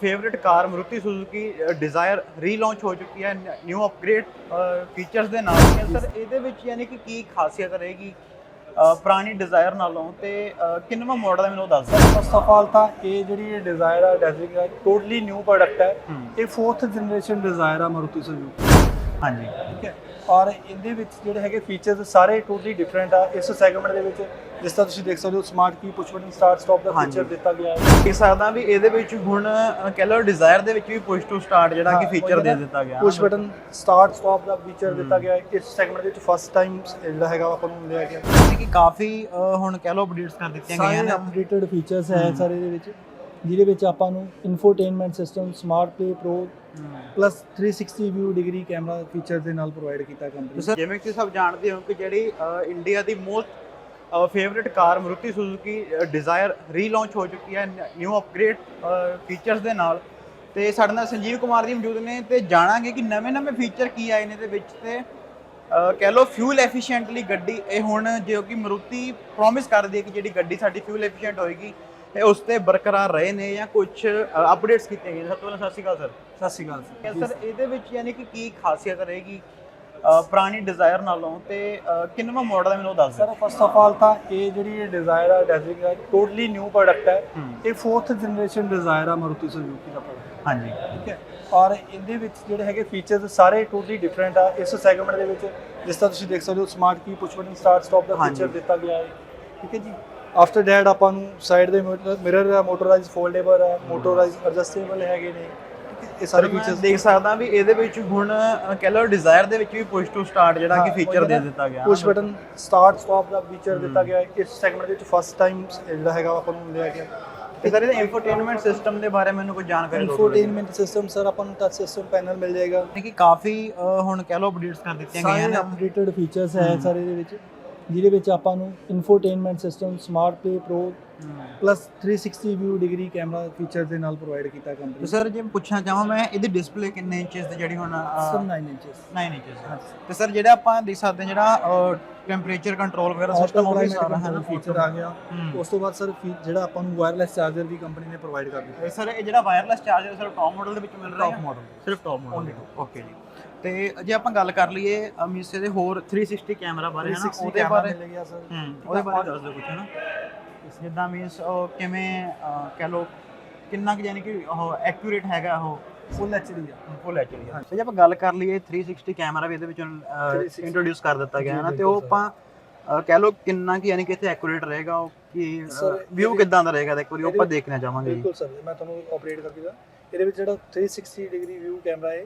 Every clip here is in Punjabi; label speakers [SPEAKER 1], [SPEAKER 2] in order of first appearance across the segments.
[SPEAKER 1] Favourite car Maruti Suzuki Dzire relaunch ਹੋ ਚੁੱਕੀ ਹੈ ਨਿਊ ਅਪਗ੍ਰੇਡ ਫੀਚਰਸ ਦੇ ਨਾਲ ਸਰ ਇਹਦੇ ਵਿੱਚ ਯਾਨੀ ਕਿ ਕੀ ਖਾਸੀਅਤ ਰਹੇਗੀ ਪੁਰਾਣੀ ਡਿਜ਼ਾਇਰ ਨਾਲੋਂ ਤੇ ਕਿੰਨਵਾਂ ਮਾਡਲ ਹੈ ਮੈਨੂੰ ਦੱਸ ਦਿਓ।
[SPEAKER 2] ਫਸਟ ਆਫ ਆਲ ਤਾਂ ਇਹ ਜਿਹੜੀ ਡਿਜ਼ਾਇਰ ਆ ਡੈਜ਼ਿੰਗ ਆ ਟੋਟਲੀ ਨਿਊ ਪ੍ਰੋਡਕਟ ਹੈ।
[SPEAKER 1] ਹੂੰ।
[SPEAKER 2] ਇਹ 4th ਜਨਰੇਸ਼ਨ ਡਿਜ਼ਾਇਰ ਆ ਮਾਰੂਤੀ ਸੁਜ਼ੂਕੀ
[SPEAKER 1] ਹਾਂਜੀ।
[SPEAKER 2] ਠੀਕ ਹੈ। ਔਰ ਇਹਦੇ ਵਿੱਚ ਜਿਹੜੇ ਹੈਗੇ ਫੀਚਰਸ ਸਾਰੇ ਟੋਟਲੀ ਡਿਫਰੈਂਟ ਆ। ਇਸ ਸੈਗਮੈਂਟ ਦੇ ਵਿੱਚ ਜਿਸ ਤਰ੍ਹਾਂ ਤੁਸੀਂ ਦੇਖ ਸਕਦੇ ਹੋ ਸਮਾਰਟ ਕੀ ਪੁਸ਼ ਬਟਨ ਸਟਾਰਟ ਸਟਾਪ ਦਾ। ਫੀਚਰ ਦਿੱਤਾ ਗਿਆ ਹੈ।
[SPEAKER 1] ਦੇਖ ਸਕਦਾ ਵੀ ਇਹਦੇ ਵਿੱਚ ਹੁਣ ਕਹਿ ਲਓ ਡਿਜ਼ਾਇਰ ਦੇ ਵਿੱਚ ਵੀ ਪੁਸ਼ ਟੂ ਸਟਾਰਟ ਜਿਹੜਾ ਕਿ ਫੀਚਰ ਦੇ ਦਿੱਤਾ ਗਿਆ।
[SPEAKER 2] ਪੁਸ਼ ਬਟਨ ਸਟਾਰਟ ਸਟਾਪ ਦਾ ਫੀਚਰ ਦਿੱਤਾ ਗਿਆ ਹੈ ਇਸ ਸੈਗਮੈਂਟ ਦੇ ਵਿੱਚ ਫਸਟ ਟਾਈਮ ਜਿਹੜਾ ਹੈਗਾ ਆਪਾਂ ਨੂੰ ਲਿਆ ਗਿਆ।
[SPEAKER 1] ਕਿ ਕਾਫੀ ਹੁਣ ਕਹਿ ਲਓ ਅਪਡੇਟਸ ਕਰ ਦਿੱਤੀਆਂ ਗਈਆਂ
[SPEAKER 2] ਸਾਰੇ
[SPEAKER 1] ਨੇ।
[SPEAKER 2] ਅਪਡੇਟਡ ਫੀਚਰਸ ਹੈ ਸਾਰੇ ਦੇ ਵਿੱਚ ਜਿਹਦੇ ਵਿੱਚ ਆਪਾਂ ਨੂੰ infotainment system smart play pro plus 360 view degree camera feature ਦੇ ਨਾਲ ਪ੍ਰੋਵਾਈਡ ਕੀਤਾ ਕੰਪਨੀ
[SPEAKER 1] ਜਿਵੇਂ ਕਿ ਸਭ ਜਾਣਦੇ ਹੋ ਕਿ ਜਿਹੜੀ ਇੰਡੀਆ ਦੀ most favourite car Maruti Suzuki Dzire relaunch ਹੋ ਚੁੱਕੀ ਹੈ ਨਿਊ ਅਪਗ੍ਰੇਡ ਫੀਚਰਸ ਦੇ ਨਾਲ। ਤੇ ਸਾਡੇ ਨਾਲ ਸੰਜੀਵ ਕੁਮਾਰ ਜੀ ਮੌਜੂਦ ਨੇ ਤੇ ਜਾਣਾਂਗੇ ਕਿ ਨਵੇਂ-ਨਵੇਂ ਫੀਚਰ ਕੀ ਆਏ ਨੇ ਦੇ ਵਿੱਚ ਤੇ ਕਹਿ ਲਓ ਫਿਊਲ ਐਫੀਸ਼ੀਐਂਟਲੀ ਗੱਡੀ ਇਹ ਹੁਣ ਜੋ ਕਿ ਮਰੂਤੀ ਪ੍ਰੋਮਿਸ ਕਰਦੀ ਹੈ ਕਿ ਜਿਹੜੀ ਗੱਡੀ ਸਾਡੀ ਫਿਊਲ ਐਫੀਸ਼ੀਐਂਟ ਹੋਏਗੀ ਇਹ ਉਸ ਤੇ ਬਰਕਰਾਰ ਰਹੇ ਨੇ ਜਾਂ ਕੁਝ ਅਪਡੇਟਸ ਕੀਤੇ ਗਏ ਨੇ। ਸਭ ਤੋਂ ਪਹਿਲਾਂ ਸਤਿ ਸ਼੍ਰੀ ਅਕਾਲ ਸਰ।
[SPEAKER 2] ਸਤਿ ਸ਼੍ਰੀ ਅਕਾਲ
[SPEAKER 1] ਸਰ ਇਹਦੇ ਵਿੱਚ ਯਾਨੀ ਕਿ ਕੀ ਖਾਸੀਅਤ ਰਹੇਗੀ? ਪੁਰਾਣੀ ਡਿਜ਼ਾਇਰ ਨਾਲੋਂ ਤੇ ਕਿੰਨਵਾਂ ਮਾਡਲ ਹੈ ਮੈਨੂੰ ਦੱਸ ਦਿਓ।
[SPEAKER 2] ਸਰ ਫਸਟ ਆਫ ਆਲ ਤਾਂ ਇਹ ਜਿਹੜੀ ਡਿਜ਼ਾਇਰ ਆ ਡੈਜ਼ਿੰਗ ਆ ਟੋਟਲੀ ਨਿਊ ਪ੍ਰੋਡਕਟ ਹੈ।
[SPEAKER 1] ਹੂੰ।
[SPEAKER 2] ਇਹ 4th ਜਨਰੇਸ਼ਨ ਡਿਜ਼ਾਇਰ ਆ ਮਾਰੂਤੀ ਸੁਜ਼ੂਕੀ ਦਾ ਪ੍ਰੋਡਕਟ
[SPEAKER 1] ਹਾਂਜੀ।
[SPEAKER 2] ਠੀਕ ਹੈ? ਔਰ ਇਹਦੇ ਵਿੱਚ ਜਿਹੜੇ ਹੈਗੇ ਫੀਚਰਸ ਸਾਰੇ ਟੋਟਲੀ ਡਿਫਰੈਂਟ ਆ। ਇਸ ਸੈਗਮੈਂਟ ਦੇ ਵਿੱਚ ਜਿਸ ਤਰ੍ਹਾਂ ਤੁਸੀਂ ਦੇਖ ਸਕਦੇ ਹੋ ਸਮਾਰਟ ਕੀ ਪੁਸ਼ ਬਟਨ ਸਟਾਰਟ ਸਟਾਪ ਦਾ। ਫੀਚਰ ਦਿੱਤਾ ਗਿਆ ਹੈ। ਠੀਕ ਹੈ ਜੀ? ਆਫਟਰ ਦੈਟ ਆਪਾਂ ਨੂੰ ਸਾਈਡ ਦੇ ਮਿਰਰ ਆ ਮੋਟੋਰਾਈਜ਼ ਫੋਲਡੇਬਲ ਹੈ ਮੋਟੋਰਾਈਜ਼ ਐਡਜਸਟੇਬਲ ਹੈਗੇ ਨੇ। ਹੈ ਇਹ ਸਾਰੇ ਫੀਚਰਸ
[SPEAKER 1] ਦੇਖ ਸਕਦਾ ਵੀ ਇਹਦੇ ਵਿੱਚ ਹੁਣ ਕਹਿ ਲਓ ਡਿਜ਼ਾਇਰ ਦੇ ਵਿੱਚ ਵੀ ਪੁਸ਼ ਟੂ ਸਟਾਰਟ ਜਿਹੜਾ ਕਿ ਫੀਚਰ ਦੇ ਦਿੱਤਾ ਗਿਆ।
[SPEAKER 2] ਪੁਸ਼ ਬਟਨ ਸਟਾਰਟ ਸਟਾਪ ਦਾ ਫੀਚਰ ਦਿੱਤਾ ਗਿਆ। ਇਸ ਸੈਗਮੈਂਟ ਦੇ ਵਿੱਚ ਫਸਟ ਟਾਈਮ ਜਿਹੜਾ ਹੈਗਾ ਆਪਾਂ ਨੂੰ ਲਿਆ ਗਿਆ।
[SPEAKER 1] ਤੇ ਸਰ ਇਹਦੇ ਇਨਫੋਟੇਨਮੈਂਟ ਸਿਸਟਮ ਦੇ ਬਾਰੇ ਮੈਨੂੰ ਕੋਈ ਜਾਣਕਾਰੀ ਦਿਓ
[SPEAKER 2] ਇਨਫੋਟੇਨਮੈਂਟ ਸਿਸਟਮ ਸਰ ਆਪਾਂ ਨੂੰ ਟੱਚ ਸਿਸਟਮ ਪੈਨਲ ਮਿਲ ਜਾਏਗਾ।
[SPEAKER 1] ਕਿ ਕਾਫੀ ਹੁਣ ਕਹਿ ਲਓ ਅਪਡੇਟਸ ਕਰ ਦਿੱਤੀਆਂ ਗਈਆਂ ਨੇ।
[SPEAKER 2] ਅਪਡੇਟਡ ਫੀਚਰਸ ਹੈ ਸਾਰੇ ਦੇ ਵਿੱਚ। ਜਿਹਦੇ ਵਿੱਚ ਆਪਾਂ ਨੂੰ infotainment system smart play pro plus 360 view degree camera feature ਦੇ ਨਾਲ ਪ੍ਰੋਵਾਈਡ ਕੀਤਾ ਕੰਪਨੀ
[SPEAKER 1] ਸਰ ਜੇ ਪੁੱਛਣਾ ਚਾਹਾਂ ਮੈਂ ਇਹਦੀ ਡਿਸਪਲੇ ਕਿੰਨੇ ਇੰਚਸ ਦੀ ਜਿਹੜੀ ਹੁਣ
[SPEAKER 2] ਸਰ
[SPEAKER 1] ਅ,
[SPEAKER 2] 9 ਇੰਚਸ
[SPEAKER 1] 9 ਇੰਚਸ ਤੇ ਸਰ ਜਿਹੜਾ ਆਪਾਂ ਦੇਖ ਸਕਦੇ ਹਾਂ ਜਿਹੜਾ ਟੈਂਪਰੇਚਰ ਕੰਟਰੋਲ ਵਗੈਰਾ ਸਿਸਟਮ ਉਹ ਵੀ ਸਾਰਾ ਹੈ
[SPEAKER 2] ਫੀਚਰ ਆ ਗਿਆ। ਉਸ ਤੋਂ ਬਾਅਦ ਸਰ ਜਿਹੜਾ ਆਪਾਂ ਨੂੰ ਵਾਇਰਲੈਸ ਚਾਰਜਰ ਵੀ ਕੰਪਨੀ ਨੇ ਪ੍ਰੋਵਾਈਡ ਕਰ ਦਿੱਤਾ।
[SPEAKER 1] ਸਰ ਇਹ ਜਿਹੜਾ wireless charger sir top model ਦੇ ਵਿੱਚ ਮਿਲ ਰਿਹਾ ਹੈ?
[SPEAKER 2] Model।
[SPEAKER 1] ਸਿਰਫ ਟੌਪ ਮਾਡਲ। ਓਕੇ ਜੀ। ਤੇ ਜੇ ਆਪਾਂ ਗੱਲ ਕਰ ਲਈਏ ਅਮੀਸੇ ਦੇ ਹੋਰ 360 ਕੈਮਰਾ ਬਾਰੇ ਹੈ ਨਾ
[SPEAKER 2] 360
[SPEAKER 1] ਉਹਦੇ ਬਾਰੇ।
[SPEAKER 2] ਮਿਲ ਗਿਆ ਸਰ।
[SPEAKER 1] ਹੂੰ ਉਹਦੇ ਬਾਰੇ ਦੱਸ ਦਿਓ ਕੁਝ ਹੈ ਨਾ ਜਿੱਦਾਂ ਮੀਨਸ ਉਹ ਕਿਵੇਂ ਕਹਿ ਲਓ ਕਿੰਨਾ ਕੁ ਯਾਨੀ ਕਿ ਉਹ ਐਕੂਰੇਟ ਹੈਗਾ ਉਹ
[SPEAKER 2] ਫੁੱਲ ਐਚਡੀ ਆ।
[SPEAKER 1] ਫੁੱਲ ਐਚਡੀ ਆ। ਤੇ ਜੇ ਆਪਾਂ ਗੱਲ ਕਰ ਲਈਏ 360 ਕੈਮਰਾ ਵੀ ਇਹਦੇ ਵਿੱਚ
[SPEAKER 2] 360
[SPEAKER 1] ਇੰਟਰੋਡਿਊਸ ਕਰ ਦਿੱਤਾ ਗਿਆ ਹੈ ਨਾ ਤੇ ਉਹ ਆਪਾਂ ਕਹਿ ਲਓ ਕਿੰਨਾ ਕਿ ਯਾਨੀ ਕਿ ਇੱਥੇ ਐਕੂਰੇਟ ਰਹੇਗਾ ਉਹ ਕਿ ਵਿਊ ਕਿਦਾਂ ਦਾ ਰਹੇਗਾ ਤੇ ਇੱਕ ਵਾਰੀ ਉਹ ਆਪਾਂ ਦੇਖਣਾ ਚਾਹਾਂਗੇ
[SPEAKER 2] ਬਿਲਕੁਲ ਸਰ ਮੈਂ ਤੁਹਾਨੂੰ ਆਪਰੇਟ ਕਰਕੇ ਦਾ ਇਹਦੇ ਵਿੱਚ ਜਿਹੜਾ 360 ਡਿਗਰੀ ਵਿਊ ਕੈਮਰਾ ਹੈ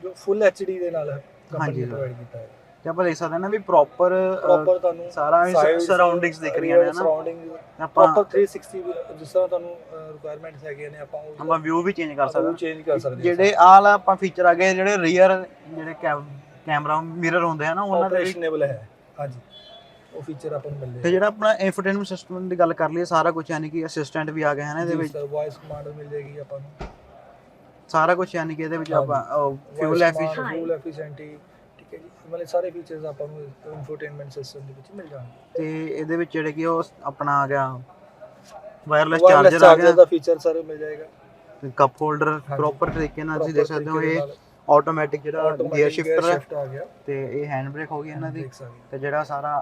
[SPEAKER 2] ਜੋ ਫੁੱਲ ਐਚਡੀ ਦੇ ਨਾਲ ਕੰਪਨੀ
[SPEAKER 1] ਹਾਂਜੀ।
[SPEAKER 2] ਪ੍ਰੋਵਾਈਡ ਕੀਤਾ ਹੈ।
[SPEAKER 1] ਤੇ ਆਪਾਂ ਦੇਖ ਸਕਦੇ ਹਾਂ ਨਾ ਵੀ ਪ੍ਰੋਪਰ
[SPEAKER 2] ਪ੍ਰੋਪਰ ਤੁਹਾਨੂੰ
[SPEAKER 1] ਸਾਰਾ
[SPEAKER 2] sides,
[SPEAKER 1] surroundings ਦਿਖ ਰਹੀਆਂ ਨੇ ਨਾ।
[SPEAKER 2] ਸਰਾਊਂਡਿੰਗ
[SPEAKER 1] ਆਪਾਂ
[SPEAKER 2] ਪ੍ਰੋਪਰ 360 ਵੀ- ਜਿਸ ਤਰ੍ਹਾਂ ਤੁਹਾਨੂੰ ਰਿਕੁਆਇਰਮੈਂਟਸ ਹੈਗੀਆਂ ਨੇ ਆਪਾਂ ਉਹ
[SPEAKER 1] ਆਪਾਂ ਵਿਊ ਵੀ ਚੇਂਜ ਕਰ ਸਕਦੇ ਹਾਂ।
[SPEAKER 2] ਚੇਂਜ ਕਰ ਸਕਦੇ
[SPEAKER 1] ਜਿਹੜੇ ਆਹ ਵਾਲਾ ਆਪਾਂ ਫੀਚਰ ਆ ਗਏ ਜਿਹੜੇ ਰੀਅਰ ਜਿਹੜੇ ਕੈਮਰਾ ਮਿਰਰ ਹੁੰਦੇ ਆ ਨਾ ਉਹਨਾਂ ਦੇ ਵੀ
[SPEAKER 2] ਆਪਰੇਸ਼ਨੇਬਲ ਹੈ ਹਾਂਜੀ। ਉਹ ਫੀਚਰ ਆਪਾਂ ਨੂੰ ਮਿਲਦੇ
[SPEAKER 1] ਤੇ ਜਿਹੜਾ ਆਪਣਾ ਇਨਫੋਟੇਨਮੈਂਟ ਸਿਸਟਮ ਦੀ ਗੱਲ ਕਰ ਲਈਏ ਸਾਰਾ ਕੁਝ ਯਾਨੀ ਕਿ ਅਸਿਸਟੈਂਟ ਵੀ ਆ ਗਏ ਹਨ ਇਹਦੇ ਵਿੱਚ।
[SPEAKER 2] ਵਾਇਸ ਕਮਾਂਡ ਮਿਲ ਜਾਏਗੀ ਆਪਾਂ ਨੂੰ।
[SPEAKER 1] ਸਾਰਾ ਕੁਝ ਯਾਨੀ ਕਿ ਇਹਦੇ ਵਿੱਚ। ਆਪਾਂ ਫਿਊਲ ਐਫੀਸ਼ੀਐਂਟ
[SPEAKER 2] ਫਿਊਲ ਐਫੀਸ਼ੀਐਂਟੀ ਠੀਕ ਹੈ ਜੀ। ਮਤਲਬ ਸਾਰੇ ਫੀਚਰਸ ਆਪਾਂ ਨੂੰ ਇਨਫੋਟੇਨਮੈਂਟ ਸਿਸਟਮ ਦੇ ਵਿੱਚ ਮਿਲ ਜਾਣਗੇ।
[SPEAKER 1] ਤੇ ਇਹਦੇ ਵਿੱਚ ਜਿਹੜੇ ਕਿ ਉਹ ਆਪਣਾ ਆ ਗਿਆ ਵਾਇਰਲੈਸ ਚਾਰਜਰ ਆ ਗਿਆ।
[SPEAKER 2] ਦਾ ਫੀਚਰ ਸਰ ਮਿਲ ਜਾਏਗਾ।
[SPEAKER 1] ਕੱਪ ਹੋਲਡਰ ਪ੍ਰੋਪਰ ਤਰੀਕੇ ਨਾਲ ਤੁਸੀਂ ਦੇਖ ਸਕਦੇ ਹੋ ਇਹ ਆਟੋਮੈਟਿਕ ਜਿਹੜਾ ਗੀਅਰ ਸ਼ਿਫਟਰ ਹੈ
[SPEAKER 2] ਸ਼ਿਫਟ ਆ ਗਿਆ।
[SPEAKER 1] ਤੇ ਇਹ ਹੈਂਡ ਬ੍ਰੇਕ ਹੋ ਗਈ ਇਹਨਾਂ ਦੀ। ਤੇ ਜਿਹੜਾ ਸਾਰਾ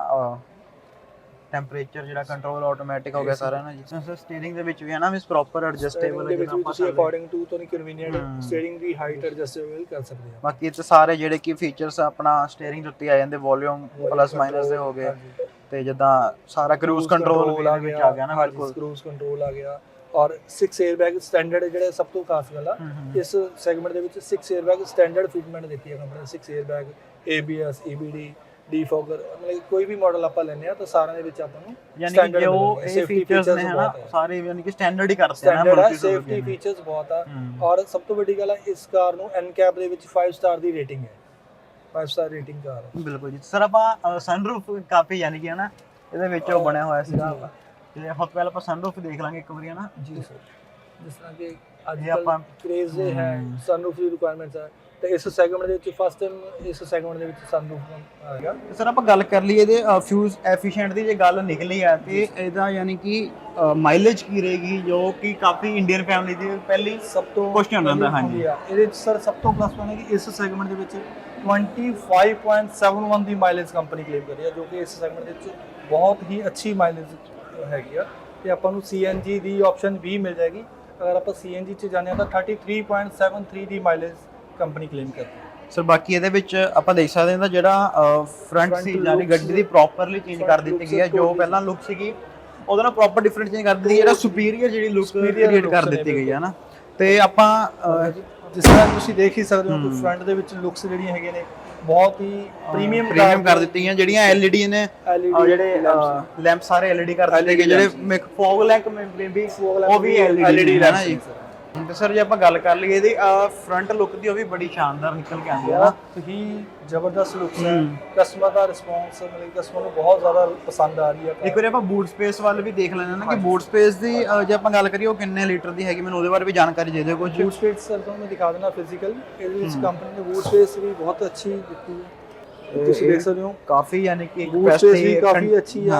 [SPEAKER 1] ਟੈਂਪਰੇਚਰ ਜਿਹੜਾ ਕੰਟਰੋਲ ਆਟੋਮੈਟਿਕ ਹੋ ਗਿਆ ਸਾਰਾ ਨਾ ਜੀ। ਸਰ ਸਟੀering ਦੇ ਵਿੱਚ ਵੀ ਹੈ ਨਾ ਮਿਸ ਪ੍ਰੋਪਰ ਐਡਜਸਟੇਬਲ ਹੈ ਜਿਹੜਾ
[SPEAKER 2] ਤੁਸੀਂ ਅਕੋਰਡਿੰਗ ਟੂ ਤੁਹਾਨੂੰ ਕਨਵੀਨੀਅੰਟ ਸਟੀering ਦੀ ਹਾਈਟ ਐਡਜਸਟੇਬਲ ਕਰ ਸਕਦੇ ਹੋ
[SPEAKER 1] ਬਾਕੀ ਤੇ ਸਾਰੇ ਜਿਹੜੇ ਕੀ ਫੀਚਰਸ ਆਪਣਾ ਸਟੀering ਦੇ ਉੱਤੇ ਆ ਜਾਂਦੇ ਵੋਲਿਊਮ ਪਲੱਸ ਮਾਈਨਸ ਦੇ ਹੋ ਗਏ। ਤੇ ਜਿੱਦਾਂ ਸਾਰਾ ਕਰੂਜ਼ ਕੰਟਰੋਲ ਆ ਗਿਆ ਆ ਗਿਆ ਨਾ ਬਿਲਕੁਲ।
[SPEAKER 2] ਕਰੂਜ਼ ਕੰਟਰੋਲ ਆ ਗਿਆ। ਔਰ 6 에ਅਰ ਬੈਗ ਸਟੈਂਡਰਡ ਜਿਹੜਾ ਸਭ ਤੋਂ ਖਾਸ ਗੱਲ ਆ ਇਸ ਸੈਗਮੈਂਟ ਦੇ ਵਿੱਚ 6 에ਅਰ ਬੈਗ ਸਟੈਂਡਰਡ ਫਿਟਮੈਂਟ ਦਿੱਤੀ ਹੈ company 6 air bag ABS EBD defogger ਮਤਲਬ ਕੋਈ ਵੀ ਮਾਡਲ ਆਪਾਂ ਲੈਨੇ ਆ ਤਾਂ ਸਾਰਿਆਂ ਦੇ ਵਿੱਚ ਆਪਾਂ ਨੂੰ
[SPEAKER 1] ਯਾਨੀ ਕਿ ਜੋ ਇਹ ਫੀਚਰਸ ਨੇ ਹਨਾ। ਸਾਰੇ ਯਾਨੀ ਕਿ ਸਟੈਂਡਰਡ ਹੀ ਨਾ
[SPEAKER 2] ਹੈ
[SPEAKER 1] Maruti Suzuki
[SPEAKER 2] ਸੇਫਟੀ
[SPEAKER 1] ਨੇ।
[SPEAKER 2] ਫੀਚਰਸ ਬਹੁਤ ਆ। ਔਰ ਸਭ ਤੋਂ ਵੱਡੀ ਗੱਲ ਹੈ ਇਸ ਕਾਰ ਨੂੰ ਐਨਕੈਪ ਦੇ ਵਿੱਚ 5 ਸਟਾਰ ਦੀ ਰੇਟਿੰਗ ਹੈ। 5 ਸਟਾਰ ਰੇਟਿੰਗ ਕਾਰ ਹੈ
[SPEAKER 1] ਬਿਲਕੁਲ ਜੀ। ਸਰ ਆਪਾਂ ਸਨਰੂਫ ਕਾਫੀ ਯਾਨੀ ਕਿ ਹਨਾ ਇਹਦੇ ਵਿੱਚ ਉਹ ਬਣਿਆ ਹੋਇਆ ਸੀਗਾ। ਤੇ ਆਪਾਂ ਪਹਿਲਾਂ ਆਪਾਂ ਸਨਰੂਫ ਦੇਖ ਲਾਂਗੇ ਇੱਕ ਵਾਰੀ ਹਨਾ।
[SPEAKER 2] ਜੀ ਸਰ। ਜਿਸ ਤਰ੍ਹਾਂ ਕਿ ਅੱਜ
[SPEAKER 1] ਆਪਾਂ-
[SPEAKER 2] ਕ੍ਰੇਜ਼ ਹੈ। ਸਨਰੂਫ ਦੀ ਰਿਕੁਆਇਰਮੈਂਟਸ ਹੈ ਤੇ ਇਸ ਸੈਗਮੈਂਟ ਦੇ ਵਿੱਚ ਫਸਟ ਟਾਈਮ ਇਸ ਸੈਗਮੈਂਟ ਦੇ ਵਿੱਚ ਸਨਰੂਫ ਆਏਗਾ
[SPEAKER 1] ਤੇ ਸਰ ਆਪਾਂ ਗੱਲ ਕਰ ਲਈਏ ਇਹਦੇ ਫਿਊਜ਼ ਐਫੀਸ਼ੀਐਂਟ ਦੀ ਜੇ ਗੱਲ ਨਿਕਲੀ ਹੈ ਤੇ ਇਹਦਾ ਯਾਨੀ ਕਿ ਮਾਈਲੇਜ ਕੀ ਰਹੇਗੀ ਜੋ ਕਿ ਕਾਫੀ ਇੰਡੀਅਨ ਫੈਮਿਲੀ ਦੀ ਪਹਿਲੀ
[SPEAKER 2] ਸਭ ਤੋਂ
[SPEAKER 1] Question ਰਹਿੰਦਾ, ਹਾਂਜੀ।
[SPEAKER 2] ਹੁੰਦੀ ਆ। ਇਹਦੇ ਵਿੱਚ ਸਰ ਸਭ ਤੋਂ ਪਲੱਸ ਪੁਆਇੰਟ ਹੈ ਕਿ ਇਸ ਸੈਗਮੈਂਟ ਦੇ ਵਿੱਚ 25.71 ਦੀ ਮਾਈਲੇਜ ਕੰਪਨੀ ਕਲੇਮ ਕਰ ਰਹੀ ਹੈ ਜੋ ਕਿ ਇਸ ਸੈਗਮੈਂਟ ਦੇ ਵਿੱਚ ਬਹੁਤ ਹੀ ਅੱਛੀ ਮਾਈਲੇਜ ਹੈਗੀ ਆ ਤੇ ਆਪਾਂ ਨੂੰ CNG ਦੀ ਆਪਸ਼ਨ ਵੀ ਮਿਲ ਜਾਏਗੀ ਅਗਰ ਆਪਾਂ CNG ਚ ਜਾਂਦੇ ਹਾਂ ਤਾਂ 33.73 ਦੀ ਮਾਈਲੇਜ ਕੰਪਨੀ ਕਲੇਮ ਕਰਦੀ ਹੈ।
[SPEAKER 1] ਸਰ ਬਾਕੀ ਇਹਦੇ ਵਿੱਚ ਆਪਾਂ ਦੇਖ ਸਕਦੇ ਹਾਂ ਤਾਂ ਜਿਹੜਾ ਫਰੰਟ
[SPEAKER 2] Front
[SPEAKER 1] ਸੀ ਯਾਨੀ ਗੱਡੀ ਦੀ ਪ੍ਰੋਪਰਲੀ ਚੇਂਜ ਕਰ ਦਿੱਤੀ ਗਈ ਹੈ ਜੋ ਪਹਿਲਾਂ ਲੁੱਕ ਸੀਗੀ ਉਹਦਾ ਨਾਲ ਪ੍ਰੋਪਰ ਡਿਫਰੈਂਟ ਚੇਂਜ ਕਰ ਦਿੱਤੀ ਜਿਹੜਾ ਸੁਪੀਰੀਅਰ ਜਿਹੜੀ ਲੁੱਕ ਕ੍ਰੀਏਟ ਕਰ
[SPEAKER 2] ਨੇ
[SPEAKER 1] ਦਿੱਤੀ ਗਈ ਹੈ ਨਾ। ਤੇ ਆਪਾਂ
[SPEAKER 2] ਜਿਸ ਤਰ੍ਹਾਂ ਤੁਸੀਂ ਦੇਖ ਹੀ ਸਕਦੇ ਹੋ ਕਿ। ਫਰੰਟ ਦੇ ਵਿੱਚ ਲੁੱਕਸ ਜਿਹੜੀਆਂ ਹੈਗੇ ਨੇ ਬਹੁਤ ਹੀ ਪ੍ਰੀਮੀਅਮ
[SPEAKER 1] ਪ੍ਰੀਮੀਅਮ ਕਰ ਦਿੱਤੀ ਗਈਆਂ ਜਿਹੜੀਆਂ LED ਨੇ ਅਹ, ਜਿਹੜੇ ਲੈਂਪ ਸਾਰੇ LED ਕਰ ਦਿੱਤੇ ਗਏ ਜਿਹੜੇ। ਫੌਗ ਲੈਂਪ ਮੇ ਵੀ
[SPEAKER 2] Fog lamp
[SPEAKER 1] ਉਹ ਵੀ LED
[SPEAKER 2] LED
[SPEAKER 1] ਨੇ ਤੇ ਸਰ ਜੇ ਆਪਾਂ ਗੱਲ ਕਰ ਲਈਏ ਇਹਦੀ ਫਰੰਟ ਲੁੱਕ ਦੀ ਉਹ ਵੀ ਬੜੀ ਸ਼ਾਨਦਾਰ ਨਿਕਲ ਕੇ ਆਉਂਦੀ ਹੈ ਨਾ?
[SPEAKER 2] ਬਹੁਤ ਹੀ ਜ਼ਬਰਦਸਤ ਲੁੱਕਸ ਹੈ। ਕਸਟਮਰ ਦਾ ਰਿਸਪੌਂਸ ਮਤਲਬ ਕਸਟਮਰ ਨੂੰ ਬਹੁਤ ਜ਼ਿਆਦਾ ਪਸੰਦ ਆ ਰਹੀ ਹੈ।
[SPEAKER 1] ਇੱਕ ਵਾਰੀ ਆਪਾਂ ਬੂਟ ਸਪੇਸ ਵੱਲ ਵੀ ਦੇਖ ਹਾਂ ਨਾ ਕਿ ਬੂਟ ਸਪੇਸ ਦੀ ਜੇ ਆਪਾਂ ਗੱਲ ਕਰੀਏ ਉਹ ਕਿੰਨੇ ਲੀਟਰ ਦੀ ਹੈਗੀ ਮੈਨੂੰ ਉਹਦੇ ਬਾਰੇ ਵੀ ਜਾਣਕਾਰੀ ਦੇ ਦਿਓ ਕੁਝ
[SPEAKER 2] ਬੂਟ ਸਪੇਸ ਸਰ ਤੁਹਾਨੂੰ ਮੈਂ ਦਿਖਾ ਦੇਣਾ ਫਿਜ਼ੀਕਲ ਇਹਦੇ ਵਿੱਚ ਕੰਪਨੀ ਨੇ ਬੂਟ ਸਪੇਸ ਵੀ ਬਹੁਤ ਅੱਛੀ ਦਿੱਤੀ ਹੈ। ਤੁਸੀਂ ਦੇਖ ਸਕਦੇ ਹੋ।
[SPEAKER 1] ਕਾਫੀ ਯਾਨੀ ਕਿ ਇੱਕ capacity,
[SPEAKER 2] ਕਾਫੀ ਅੱਛੀ ਹੈ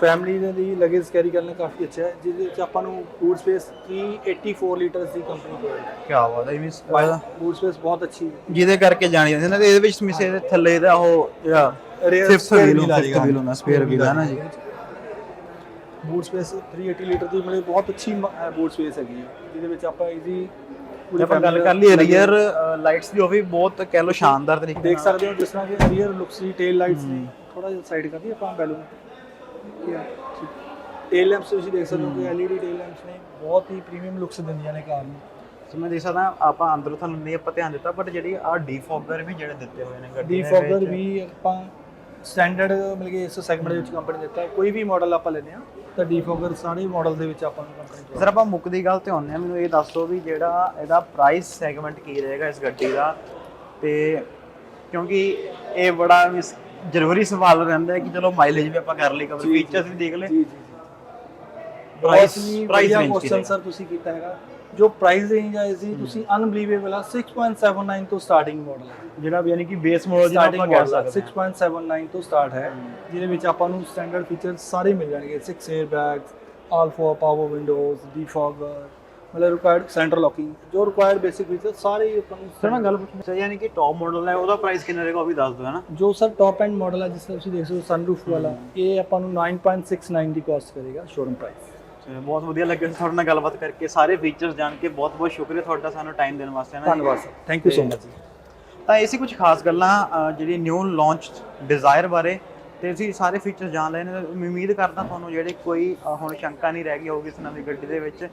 [SPEAKER 2] ਫੈਮਿਲੀ ਦੇ ਲਈ ਲਗੇਜ ਕੈਰੀ ਕਰਨਾ ਕਾਫੀ ਅੱਛਾ ਹੈ ਜਿਹਦੇ ਵਿੱਚ ਆਪਾਂ ਨੂੰ ਬੂਟ ਸਪੇਸ 384 ਲੀਟਰਸ ਦੀ ਕੰਪਨੀ ਕੋਲ ਹੈ।
[SPEAKER 1] ਕੀ ਬਾਤ ਹੈ ਮੀਨਸ
[SPEAKER 2] ਬੂਟ ਸਪੇਸ ਬਹੁਤ ਅੱਛੀ ਹੈ।
[SPEAKER 1] ਜਿਹਦੇ ਕਰਕੇ ਜਾਣੀ ਜਾਂਦੀ ਹੈ ਨਾ ਤੇ ਇਹਦੇ ਵਿੱਚ ਮਿਸੇ ਦੇ ਥੱਲੇ ਦਾ ਉਹ ਜਿਹੜਾ ਫਿਫਥ ਵੀਲ ਫਿਫਥ। ਵੀਲ ਹੁੰਦਾ ਸਪੇਅਰ ਵੀਲ ਹੈ ਨਾ ਜੀ।
[SPEAKER 2] ਬੂਟ ਸਪੇਸ 380 ਲੀਟਰ ਦੀ ਮਤਲਬ ਬਹੁਤ ਅੱਛੀ ਬੂਟ ਸਪੇਸ ਹੈਗੀ ਹੈ ਜਿਹਦੇ ਵਿੱਚ ਆਪਾਂ ਈਜ਼ੀ
[SPEAKER 1] ਜੇ ਆਪਾਂ ਗੱਲ ਕਰ ਲਈਏ ਰੀਅਰ ਲਾਈਟਸ ਦੀ ਉਹ ਵੀ ਬਹੁਤ ਕਹਿ ਲਓ ਸ਼ਾਨਦਾਰ ਤਰੀਕੇ
[SPEAKER 2] ਦੇਖ ਸਕਦੇ ਹੋ ਜਿਸ ਤਰ੍ਹਾਂ ਕਿ ਰੀਅਰ ਲੁਕਸ ਦੀ ਟੇਲ ਲਾਈਟਸ ਨੇ ਥੋੜਾ ਜਿਹਾ ਸਾਈਡ ਕਰ ਦਈਏ ਆਪਾਂ ਬੈਲੂਨ। ਟੇਲ ਲੈਂਪਸ ਤੁਸੀਂ ਦੇਖ ਸਕਦੇ ਹੋ ਕਿ LED ਟੇਲ ਲੈਂਪਸ ਨੇ ਬਹੁਤ ਹੀ ਪ੍ਰੀਮੀਅਮ ਲੁਕਸ ਦਿੰਦੀਆਂ ਨੇ ਕਾਰ ਨੂੰ।
[SPEAKER 1] ਸੋ ਮੈਂ ਦੇਖ ਸਕਦਾ ਆਪਾਂ ਅੰਦਰੋਂ ਤੁਹਾਨੂੰ ਨਹੀਂ ਆਪਾਂ ਧਿਆਨ ਦਿੱਤਾ ਬਟ ਜਿਹੜੀ ਆ ਡੀਫੋਗਰ ਵੀ ਜਿਹੜੇ ਦਿੱਤੇ ਹੋਏ ਨੇ ਗੱਡੀ ਦੇ
[SPEAKER 2] ਡੀਫੋਗਰ
[SPEAKER 1] ਵਿੱਚ।
[SPEAKER 2] ਵੀ ਆਪਾਂ ਸਟੈਂਡਰਡ ਮਤਲਬ ਕਿ ਇਸ ਸੈਗਮੈਂਟ ਦੇ ਵਿੱਚ ਕੰਪਨੀ ਦਿੱਤਾ। ਕੋਈ ਵੀ ਮਾਡਲ ਆਪਾਂ ਲੈਂਦੇ ਆ ਤਾਂ ਡੀਫੋਗਰ ਸਾਰੇ ਮਾਡਲ ਦੇ ਵਿੱਚ ਆਪਾਂ ਨੂੰ ਕੰਪਨੀ
[SPEAKER 1] ਸਰ ਆਪਾਂ ਮੁੱਕ ਦੀ ਗੱਲ ਤੇ ਆਉਂਦੇ ਆ ਮੈਨੂੰ ਇਹ ਦੱਸੋ ਵੀ ਜਿਹੜਾ ਇਹਦਾ ਪ੍ਰਾਈਸ ਸੈਗਮੈਂਟ ਕੀ ਰਹੇਗਾ ਇਸ ਗੱਡੀ ਦਾ। ਤੇ ਕਿਉਂਕਿ ਇਹ ਬੜਾ ਮਿਸ- ਜ਼ਰੂਰੀ ਸਵਾਲ ਰਹਿੰਦਾ ਹੈ ਕਿ ਚਲੋ ਮਾਈਲੇਜ ਵੀ ਆਪਾਂ ਕਰ ਲਈ ਕਵਰ। ਫੀਚਰਸ ਵੀ ਦੇਖ ਲਏ।
[SPEAKER 2] ਜੀ ਜੀ ਪ੍ਰਾਈਸ ਪ੍ਰਾਈਸ
[SPEAKER 1] ਕੀ
[SPEAKER 2] ਕੁਐਸਚਨ? ਸਰ ਤੁਸੀਂ ਕੀਤਾ ਹੈਗਾ। ਜੋ ਪ੍ਰਾਈਸ ਰੇਂਜ ਹੈ ਇਸਦੀ ਤੁਸੀਂ ਅਨਬਲੀਵੇਬਲ ਆ 6.79 ਤੋਂ ਸਟਾਰਟਿੰਗ ਮਾਡਲ ਹੈ
[SPEAKER 1] ਜਿਹੜਾ ਵੀ ਯਾਨੀ ਕਿ ਬੇਸ ਮਾਡਲ
[SPEAKER 2] ਸਟਾਰਟਿੰਗ
[SPEAKER 1] ਆਪਾਂ ਕਹਿ ਸਕਦੇ ਹਾਂ।
[SPEAKER 2] 6.79 ਤੋਂ ਸਟਾਰਟ ਹੈ ਜਿਹਦੇ ਵਿੱਚ ਆਪਾਂ ਨੂੰ ਸਟੈਂਡਰਡ ਫੀਚਰਸ ਸਾਰੇ ਮਿਲ ਜਾਣਗੇ। 6 air bags alpha power windows defogger ਮਤਲਬ ਰਿਕੁਆਇਰਡ ਸੈਂਟਰ ਲੌਕਿੰਗ ਜੋ ਰਿਕੁਆਇਰਡ ਬੇਸਿਕ ਫੀਚਰ ਸਾਰੇ ਆਪਾਂ ਨੂੰ
[SPEAKER 1] ਸਰ ਮੈਂ ਗੱਲ ਪੁੱਛਣੀ ਚਾਹੀਦੀ ਯਾਨੀ ਕਿ ਟੌਪ ਮਾਡਲ ਹੈ ਉਹਦਾ ਪ੍ਰਾਈਸ ਕਿੰਨਾ ਰਹੇਗਾ ਉਹ ਵੀ ਦੱਸ ਦਿਓ ਹੈ ਨਾ?
[SPEAKER 2] ਜੋ ਸਰ ਟੌਪ ਐਂਡ ਮਾਡਲ ਹੈ ਜਿਸ ਤਰ੍ਹਾਂ ਤੁਸੀਂ ਦੇਖ ਸਕਦੇ ਹੋ ਸਨਰੂਫ ਵਾਲਾ ਇਹ ਆਪਾਂ ਨੂੰ 9.69 ਦੀ ਕਾਸਟ ਕਰੇਗਾ ਸ਼ੋਰੂਮ ਪ੍ਰਾਈਸ
[SPEAKER 1] ਬਹੁਤ ਵਧੀਆ ਲੱਗਿਆ ਤੁਹਾਡੇ ਨਾਲ ਗੱਲਬਾਤ ਕਰਕੇ। ਸਾਰੇ ਫੀਚਰਸ ਜਾਣ ਕੇ ਬਹੁਤ ਬਹੁਤ ਸ਼ੁਕਰੀਆ ਤੁਹਾਡਾ ਸਾਨੂੰ ਟਾਈਮ ਦੇਣ ਵਾਸਤੇ ਨਾ।
[SPEAKER 2] ਧੰਨਵਾਦ sir. Thank you so much ਜੀ
[SPEAKER 1] ਤਾਂ ਇਹ ਸੀ ਕੁਝ ਖਾਸ ਗੱਲਾਂ ਜਿਹੜੀ ਨਿਊ ਲਾਂਚ ਡਿਜ਼ਾਇਰ ਬਾਰੇ। ਤੇ ਅਸੀਂ ਸਾਰੇ ਫੀਚਰ ਜਾਣ ਲਏ ਨੇ ਉਮੀਦ ਕਰਦਾ ਤੁਹਾਨੂੰ ਜਿਹੜੇ ਕੋਈ ਹੁਣ ਸ਼ੰਕਾ ਨਹੀਂ ਰਹਿ ਗਈ ਹੋਊਗੀ ਇਸ ਨਵੀਂ ਗੱਡੀ ਦੇ ਵਿੱਚ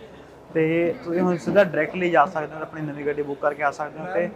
[SPEAKER 1] ਤੇ ਤੁਸੀਂ ਹੁਣ ਸਿੱਧਾ ਡਾਇਰੈਕਟਲੀ ਜਾ ਸਕਦੇ ਹੋ, ਆਪਣੀ ਨਵੀਂ ਗੱਡੀ ਬੁੱਕ ਕਰਕੇ ਆ ਸਕਦੇ ਹੋ ਤੇ